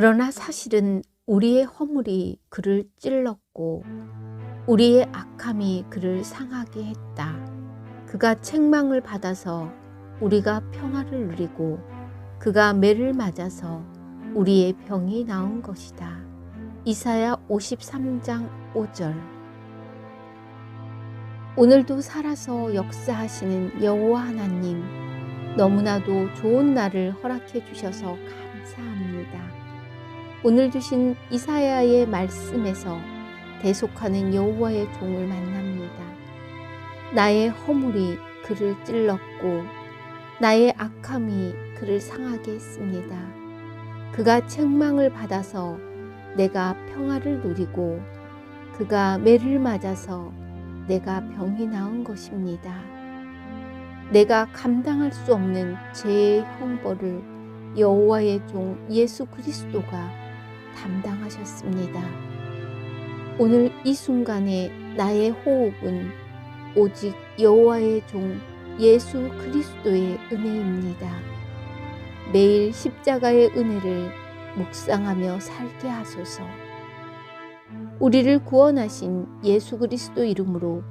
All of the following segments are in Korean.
그러나 사실은 우리의 허물이 그를 찔렀고 우리의 악함이 그를 상하게 했다. 그가 책망을 받아서 우리가 평화를 누리고 그가 매를 맞아서 우리의 병이 나은 것이다. 이사야 53장 5절 오늘도 살아서 역사하시는 여호와 하나님 너무나도 좋은 날을 허락해 주셔서 감사합니다. 오늘 주신 이사야의 말씀에서 대속하는 여호와의 종을 만납니다. 나의 허물이 그를 찔렀고 나의 악함이 그를 상하게 했습니다. 그가 책망을 받아서 내가 평화를 누리고 그가 매를 맞아서 내가 병이 나은 것입니다. 내가 감당할 수 없는 죄의 형벌을 여호와의 종 예수 그리스도가 담당하셨습니다. 오늘 이 순간에 나의 호흡은 오직 여호와의 종 예수 그리스도의 은혜입니다. 매일 십자가의 은혜를 묵상하며 살게 하소서. 우리를 구원하신 예수 그리스도 이름으로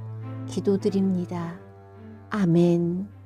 기도드립니다. 아멘.